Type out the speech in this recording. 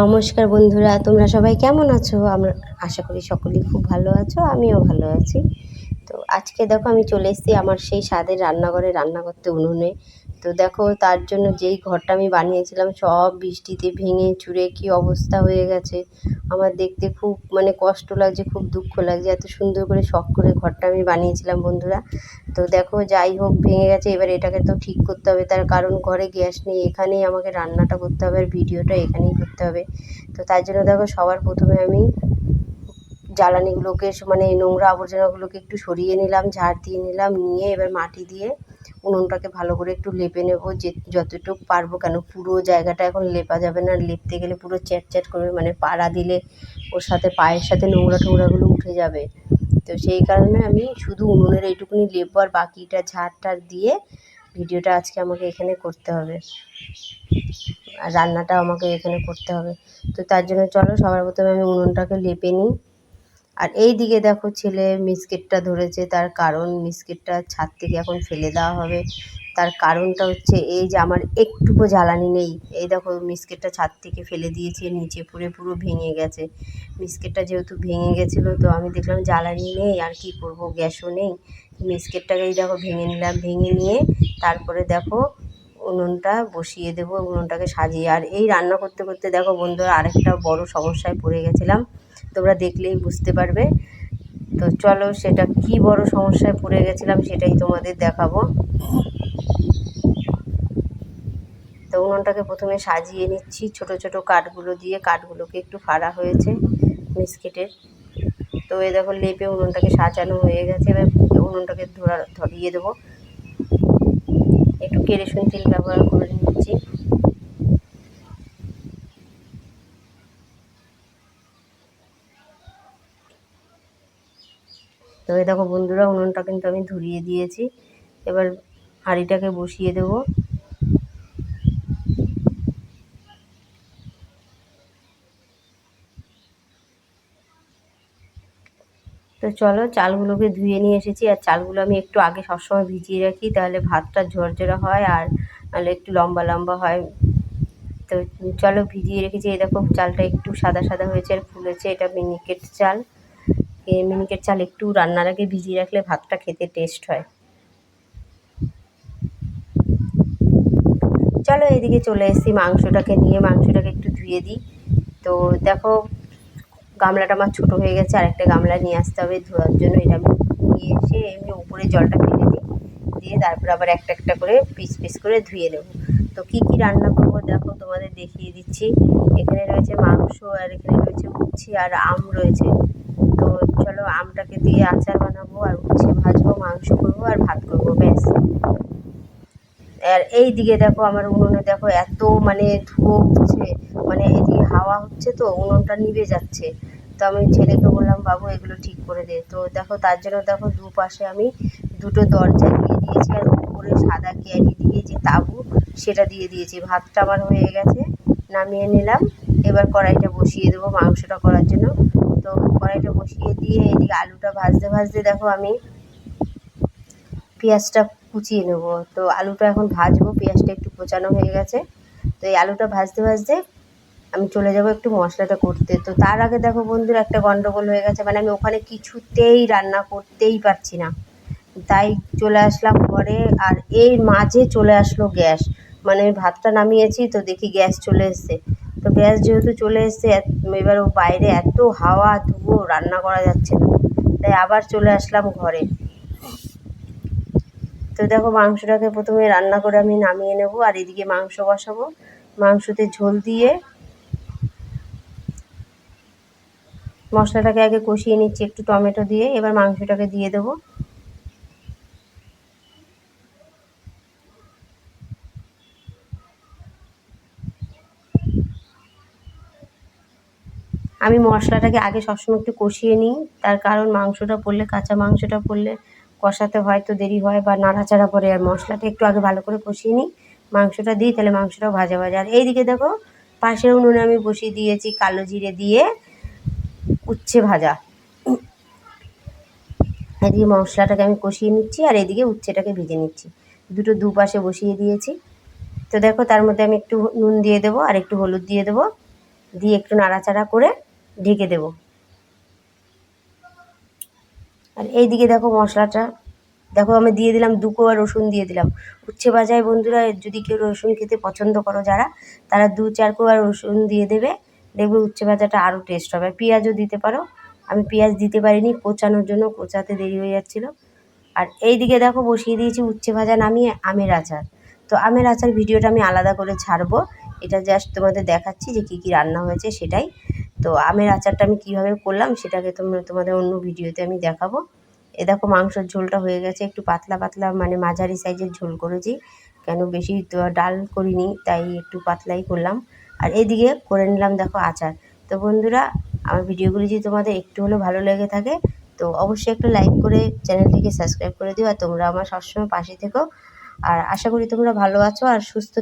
নমস্কার বন্ধুরা, তোমরা সবাই কেমন আছো? আমরা আশা করি সকলেই খুব ভালো আছো, আমিও ভালো আছি। তো আজকে দেখো আমি চলে এসেছি আমার সেই স্বাদের রান্নাঘরে, রান্না করতে উনুনে। তো দেখো তার জন্য যেই ঘরটা আমি বানিয়েছিলাম সব বৃষ্টিতে ভেঙে চুরে কি অবস্থা হয়ে গেছে। আমার দেখতে খুব মানে কষ্ট লাগছে, খুব দুঃখ লাগছে। এত সুন্দর করে শখ করে ঘরটা আমি বানিয়েছিলাম বন্ধুরা। তো দেখো যাই হোক, ভেঙে গেছে। এবার এটাকে তো ঠিক করতে হবে। তার কারণ ঘরে গ্যাস নেই। এখানেই আমাকে রান্নাটা করতে হবে আর ভিডিওটা এখানেই করতে হবে। তো তার জন্য দেখো সবার প্রথমে আমি জ্বালানিগুলোকে মানে নোংরা আবর্জনাগুলোকে একটু সরিয়ে নিলাম, ঝাড় দিয়ে নিলাম, নিয়ে এবার মাটি দিয়ে উনুনটাকে ভালো করে একটু লেপে নেব, যে যতটুকু পারব, কেন পুরো জায়গাটা এখন লেপা যাবে না। লেপতে গেলে পুরো চ্যাট চ্যাট করবে মানে পাড়া দিলে ওর সাথে, পায়ের সাথে নোংরা টোংরাগুলো উঠে যাবে। তো সেই কারণে আমি শুধু উনুনের এইটুকুনি লেপবো আর বাকিটা ঝাড় টাড় দিয়ে ভিডিওটা আজকে আমাকে এখানে করতে হবে। আর রান্নাটা আমাকে এখানে করতে হবে। তো তার জন্য চলো, সবার প্রথমে আমি উনুনটাকে লেপে নিই। আর এই দিকে দেখো ছেলে মিসকেটটা ধরেছে, তার কারণ মিসকেটটা ছাদ থেকে এখন ফেলে দেওয়া হবে। তার কারণটা হচ্ছে এই যে আমার একটুকু জ্বালানি নেই। এই দেখো মিসকেটটা ছাদ থেকে ফেলে দিয়েছে, নিচে পুরে পুরো ভেঙে গেছে। মিসকেটটা যেহেতু ভেঙে গেছিল, তো আমি দেখলাম জ্বালানি নেই, আর কি করব? গ্যাসও নেই। মিসকেটটাকেই দেখো ভেঙে নিলাম, ভেঙে নিয়ে তারপরে দেখো উনুনটা বসিয়ে দেবো, উনুনটাকে সাজিয়ে। আর এই রান্না করতে করতে দেখো বন্ধুরা, আরেকটা বড় সমস্যায় পড়ে গেছিলাম। তোমরা দেখলেই বুঝতে পারবে। তো চলো সেটা কি বড় সমস্যায় পড়ে গেছিলাম সেটাই তোমাদের দেখাবো। তো উনুনটাকে প্রথমে সাজিয়ে নিচ্ছি, ছোট ছোট কাঠগুলো দিয়ে, কাঠগুলোকে একটু ফাড়া হয়েছে মিসকেটের তো এ দেখো লেপে উনুনটাকে সাজানো হয়ে গেছে, এবার উনুনটাকে ধরা ধরিয়ে দেবো। একটু কেরোসিন তেল ব্যবহার করে নিচ্ছি। তো এই দেখো বন্ধুরা, উনুনটা কিন্তু আমি ধরিয়ে দিয়েছি। এবার হাঁড়িটাকে বসিয়ে দেবো। তো চলো, চালগুলোকে ধুয়ে নিয়ে এসেছি। আর চালগুলো আমি একটু আগে সবসময় ভিজিয়ে রাখি, তাহলে ভাতটা ঝরঝরা হয় আর নাহলে একটু লম্বা লম্বা হয়। তো চলো, ভিজিয়ে রেখেছি। এই দেখো, চালটা একটু সাদা সাদা হয়েছে আর ফুলেছে। এটা মিনিকেট চাল। এই মিনিকেট চাল একটু রান্নার আগে ভিজিয়ে রাখলে ভাতটা খেতে টেস্ট হয়। চলো এদিকে চলে এসেছি, মাংসটাকে নিয়ে মাংসটাকে একটু ধুয়ে দিই। তো দেখো, গামলাটা আমার ছোটো হয়ে গেছে আর একটা গামলা নিয়ে আসতে হবে ধোয়ার জন্য। এটা আমি নিয়ে এসে এমনি উপরে জলটা ফেলে দিই। দিয়ে তারপর আবার একটা একটা করে পিস পিস করে ধুয়ে নেব। তো কী কী রান্না করব দেখো, তোমাদের দেখিয়ে দিচ্ছি। এখানে রয়েছে মাংস আর এখানে রয়েছে উচ্ছে আর আম রয়েছে। তো আমটাকে দিয়ে আচার বানাবো আর উচ্ছে ভাজবো, মাংস করব আর ভাত করব, ব্যাস। আর এই দিকে দেখো আমার উনুনে দেখো এত মানে ধুয়ো উঠছে মানে এদিকে হাওয়া হচ্ছে তো, উনুনটা নিভে যাচ্ছে। তো আমি ছেলেকে বললাম, বাবু, এগুলো ঠিক করে দে। তো দেখো তার জন্য দেখো দুপাশে আমি দুটো দরজা দিয়ে দিয়েছি আর উপরে সাদা ক্যারি দিয়ে যে তাবু, সেটা দিয়ে দিয়েছি। ভাতটা আমার হয়ে গেছে, নামিয়ে নিলাম। এবার কড়াইটা বসিয়ে দেবো মাংসটা করার জন্য। তো কড়াইটা বসিয়ে দিয়ে এদিকে আলুটা ভাজতে ভাজতে দেখো আমি পেঁয়াজটা কুচিয়ে নেব। তো আলুটা এখন ভাজবো, পেঁয়াজটা একটু কোচানো হয়ে গেছে। তো এই আলুটা ভাজতে ভাজতে আমি চলে যাব একটু মশলাটা করতে। তো তার আগে দেখো বন্ধুর, একটা গন্ডগোল হয়ে গেছে। মানে আমি ওখানে কিছুতেই রান্না করতেই পারছি না। তাই চলে আসলাম ঘরে আর এই মাঝে চলে আসলো গ্যাস। মানে আমি ভাতটা নামিয়েছি তো দেখি গ্যাস চলে এসছে। তো গ্যাস যেহেতু চলে এসছে এবার বাইরে এত হাওয়া ধুয়ো রান্না করা যাচ্ছে না। তাই আবার চলে আসলাম ঘরে। তো দেখো মাংসটাকে প্রথমে রান্না করে আমি নামিয়ে নেব, আর এদিকে মাংস বসাবো। মাংসতে ঝোল দিয়ে মশলাটাকে আগে কষিয়ে নিচ্ছি, একটু টমেটো দিয়ে। এবার মাংসটাকে দিয়ে দেবো। আমি মশলাটাকে আগে সবসময় একটু কষিয়ে নিই। তার কারণ মাংসটা পড়লে, কাঁচা মাংসটা পড়লে কষাতে হয়তো দেরি হয় বা নাড়াচাড়া পরে আর মশলাটা একটু আগে ভালো করে কষিয়ে নিই। মাংসটা দিই, তাহলে মাংসটাও ভাজা ভাজা। আর এইদিকে দেখো পাশে উনুনে আমি বসিয়ে দিয়েছি কালো জিরে দিয়ে উচ্ছে ভাজা। এদিকে মশলাটাকে আমি কষিয়ে নিচ্ছি আর এদিকে উচ্ছেটাকে ভেজে নিচ্ছি। দুটো দুপাশে বসিয়ে দিয়েছি। তো দেখো, তার মধ্যে আমি একটু নুন দিয়ে দেবো আর একটু হলুদ দিয়ে দেবো। দিয়ে একটু নাড়াচাড়া করে ঢেকে দেবো। আর এই দিকে দেখো মশলাটা। দেখো আমি দিয়ে দিলাম দু কোয়া রসুন দিয়ে দিলাম। উচ্ছে ভাজায় বন্ধুরা, যদি কেউ রসুন খেতে পছন্দ করো যারা, তারা দু চার কোয়া রসুন দিয়ে দেবে। দেখবে উচ্ছে ভাজাটা আরও টেস্ট হবে। পেঁয়াজও দিতে পারো। আমি পেঁয়াজ দিতে পারিনি কোচানোর জন্য কোচাতে দেরি হয়ে যাচ্ছিল। আর এই দিকে দেখো বসিয়ে দিয়েছি উচ্ছে ভাজা নামিয়ে আমের আচার। তো আমের আচার ভিডিওটা আমি আলাদা করে ছাড়বো। এটা জাস্ট তোমাদের দেখাচ্ছি যে কী কী রান্না হয়েছে সেটাই। তো আমের আচারটা আমি কীভাবে করলাম সেটাকে তোমরা তোমাদের অন্য ভিডিওতে আমি দেখাবো। এ দেখো মাংসের ঝোলটা হয়ে গেছে, একটু পাতলা পাতলা মানে মাঝারি সাইজের ঝোল করেছি। কেন বেশি তো ডাল করিনি, তাই একটু পাতলাই করলাম। আর এদিকে করে নিলাম দেখো আচার। তো বন্ধুরা, আমার ভিডিওগুলি যদি তোমাদের একটু হলেও ভালো লেগে থাকে, তো অবশ্যই একটু লাইক করে চ্যানেলটিকে সাবস্ক্রাইব করে দিও, আর তোমরা আমার সবসময় পাশে থেকো। আর আশা করি তোমরা ভালো আছো আর সুস্থ